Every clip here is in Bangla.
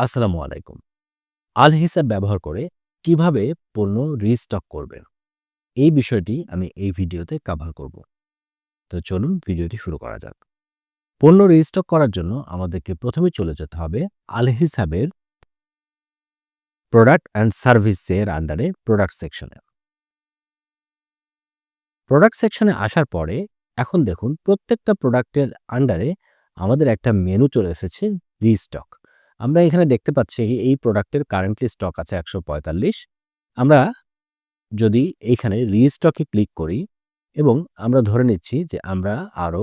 আসসালামু আলাইকুম। আল হিসাব ব্যবহার করে কীভাবে পণ্য রিস্টক করবেন, এই বিষয়টি আমি এই ভিডিওতে কাভার করব। তো চলুন ভিডিওটি শুরু করা যাক। পণ্য রিস্টক করার জন্য আমাদেরকে প্রথমে চলে যেতে হবে আল হিসাবের প্রোডাক্ট অ্যান্ড সার্ভিসের আন্ডারে প্রোডাক্ট সেকশনে প্রোডাক্ট সেকশনে আসার পরে এখন দেখুন প্রত্যেকটা প্রোডাক্টের আন্ডারে আমাদের একটা মেনু চলে এসেছে রিস্টক আমরা এখানে দেখতে পাচ্ছি এই প্রোডাক্টের কারেন্টলি স্টক আছে একশো পঁয়তাল্লিশ। আমরা যদি এইখানে রিস্টকে ক্লিক করি এবং আমরা ধরে নিচ্ছি যে আমরা আরও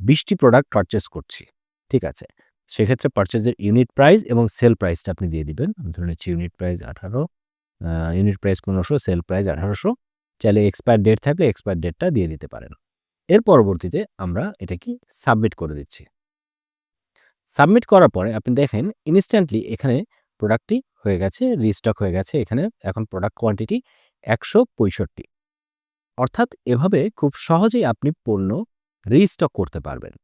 বিশটি প্রোডাক্ট পারচেস করছি, ঠিক আছে? সেক্ষেত্রে পারচেজের ইউনিট প্রাইস এবং সেল প্রাইসটা আপনি দিয়ে দিবেন। ধরে নিচ্ছি ইউনিট প্রাইস আঠারো ইউনিট প্রাইস পনেরোশো সেল প্রাইস আঠারোশো। চাইলে এক্সপায়ার ডেট থাকলে এক্সপায়ার ডেটটা দিয়ে দিতে পারেন। এর পরবর্তীতে আমরা এটা কি সাবমিট করে দিচ্ছি। সাবমিট করার পরে আপনি দেখেন ইনস্ট্যান্টলি এখানে প্রোডাক্টটি হয়ে গেছে রিস্টক হয়ে গেছে। এখানে এখন প্রোডাক্ট কোয়ান্টিটি একশো পঁয়ষট্টি। অর্থাৎ এভাবে খুব সহজেই আপনি পণ্য রিস্টক করতে পারবেন।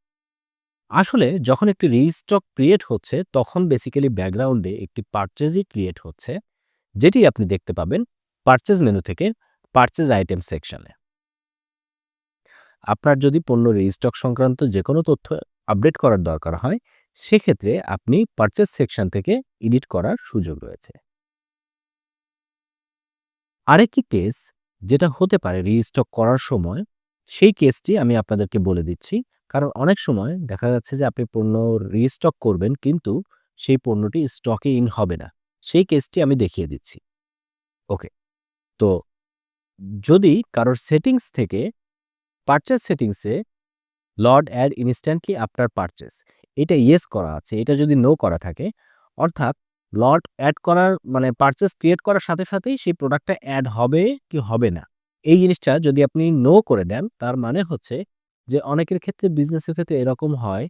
আসলে যখন একটি রিস্টক ক্রিয়েট হচ্ছে, তখন বেসিক্যালি ব্যাকগ্রাউন্ডে একটি পারচেজই ক্রিয়েট হচ্ছে, যেটি আপনি দেখতে পাবেন পারচেজ মেনু থেকে পারচেজ আইটেম সেকশনে আপনার যদি পণ্য রিস্টক সংক্রান্ত যে কোনো তথ্য আপডেট করার দরকার হয় সেক্ষেত্রে আপনি পারচেস সেকশন থেকে এডিট করার সুযোগ রয়েছে। আরেকটি কেস যেটা হতে পারে রিস্টক করার সময়, সেই কেসটি আমি আপনাদেরকে বলে দিচ্ছি। কারণ অনেক সময় দেখা যাচ্ছে যে আপনি পণ্য রিস্টক করবেন কিন্তু সেই পণ্যটি স্টকে ইন হবে না। সেই কেসটি আমি দেখিয়ে দিচ্ছি। ওকে তো যদি কারোর সেটিংস থেকে পারচেস সেটিংসে lot add instantly after purchase এটা ইয়েস করা আছে, এটা যদি নো করা থাকে, অর্থাৎ লট অ্যাড করার মানে পারচেস ক্রিয়েট করার সাথে সাথেই সেই প্রোডাক্টটা অ্যাড হবে কি হবে না? এই জিনিসটা যদি আপনি নো করে দেন, তার মানে হচ্ছে যে অনেকের ক্ষেত্রে বিজনেসের ক্ষেত্রে এরকম হয়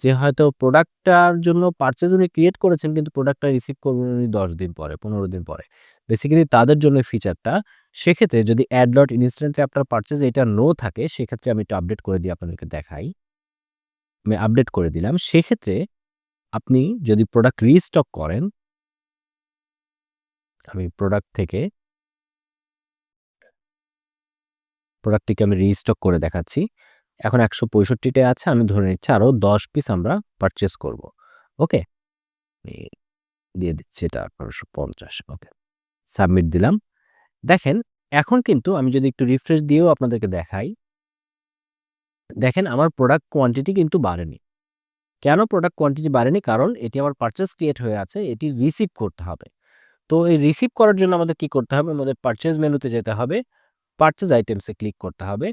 যে হয়তো প্রোডাক্টটার জন্য পারচেজ উনি ক্রিয়েট করেছেন, কিন্তু প্রোডাক্টটা রিসিভ করবেন উনি দশ দিন পরে, পনেরো দিন পরে। বেসিক্যালি তাদের জন্য ফিচারটা সেক্ষেত্রে যদি অ্যাড লট ইনস্ট্যান্টলি আপনার পারচেজ এটা নো থাকে, সেক্ষেত্রে আমি একটু আপডেট করে দিয়ে আপনাদেরকে দেখাই। আমি আপডেট করে দিলাম, সেক্ষেত্রে আপনি যদি প্রোডাক্ট রিস্টক করেন, আমি প্রোডাক্ট থেকে প্রোডাক্টটিকে আমি রিস্টক করে দেখাচ্ছি। এখন একশো পঁয়ষট্টিটা আছে, আমি ধরে নিচ্ছি আরও দশ পিস আমরা পারচেস করব। ওকে দিয়ে দিচ্ছি এটা আঠারোশো পঞ্চাশ ওকে সাবমিট দিলাম। দেখেন, এখন কিন্তু আমি যদি একটু রিফ্রেশ দিয়েও আপনাদেরকে দেখাই দেখেন আমার প্রোডাক্ট কোয়ান্টিটি কিন্তু বাড়েনি। কেন প্রোডাক্ট কোয়ান্টিটি বাড়েনি? কারণ এটি আমার পারচেস ক্রিয়েট হয়ে আছে, এটি রিসিভ করতে হবে। তো এই রিসিভ করার জন্য আমাদের কি করতে হবে? আমাদের পারচেজ মেনুতে যেতে হবে পারচেজ আইটেমসে ক্লিক করতে হবে।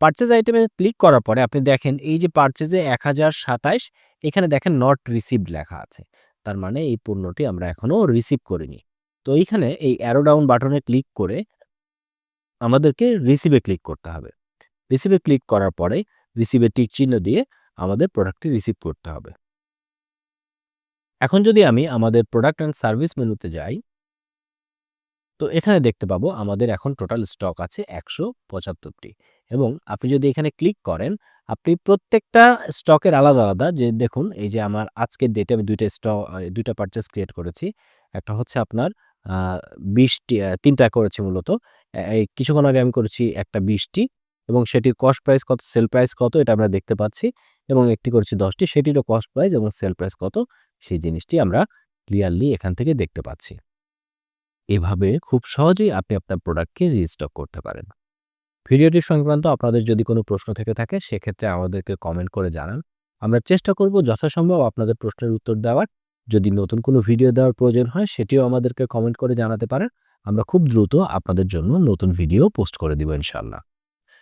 পারচেজ আইটেমে ক্লিক করার পরে আপনি দেখেন এই যে পারচেজে এক হাজার সাতাইশ, এখানে দেখেন নট রিসিভড লেখা আছে। তার মানে এই পণ্যটি আমরা এখনও রিসিভ করিনি। তো এইখানে এই অ্যারো ডাউন বাটনে ক্লিক করে আমাদেরকে রিসিভে ক্লিক করতে হবে। রিসিভে ক্লিক করার পরে রিসিভে টিক চিহ্ন দিয়ে আমাদের প্রোডাক্টটি রিসিভ করতে হবে। এখন যদি আমি আমাদের প্রোডাক্ট অ্যান্ড সার্ভিস মেনুতে যাই, তো এখানে দেখতে পাবো আমাদের এখন টোটাল স্টক আছে একশো পঁচাত্তরটি। এবং আপনি যদি এখানে ক্লিক করেন, আপনি প্রত্যেকটা স্টকের আলাদা আলাদা যে দেখুন, এই যে আমার আজকের ডেটে আমি দুইটা স্টক দুইটা পারচেস ক্রিয়েট করেছি। একটা হচ্ছে আপনার বিশটি তিনটা করেছি মূলত। এই কিছুক্ষণ আগে আমি করেছি একটা বিশটি। এবং সেটির কস্ট প্রাইস কত সেল প্রাইস কত, এটা আমরা দেখতে পাচ্ছি। এবং একটি করেছি দশটি, সেটিরও কস্ট প্রাইস এবং সেল প্রাইস কত, সেই জিনিসটি আমরা ক্লিয়ারলি এখান থেকে দেখতে পাচ্ছি। এভাবে খুব সহজেই আপনি আপনার প্রোডাক্টকে রিস্টক করতে পারেন। ভিডিওটি সংক্রান্ত আপনাদের যদি কোনো প্রশ্ন থেকে থাকে, সেক্ষেত্রে আমাদেরকে কমেন্ট করে জানান। আমরা চেষ্টা করব যথাসম্ভব আপনাদের প্রশ্নের উত্তর দেওয়ার। যদি নতুন কোনো ভিডিও দেওয়ার প্রয়োজন হয়, সেটিও আমাদেরকে কমেন্ট করে জানাতে পারেন। আমরা খুব দ্রুত আপনাদের জন্য নতুন ভিডিও পোস্ট করে দিব ইনশাল্লাহ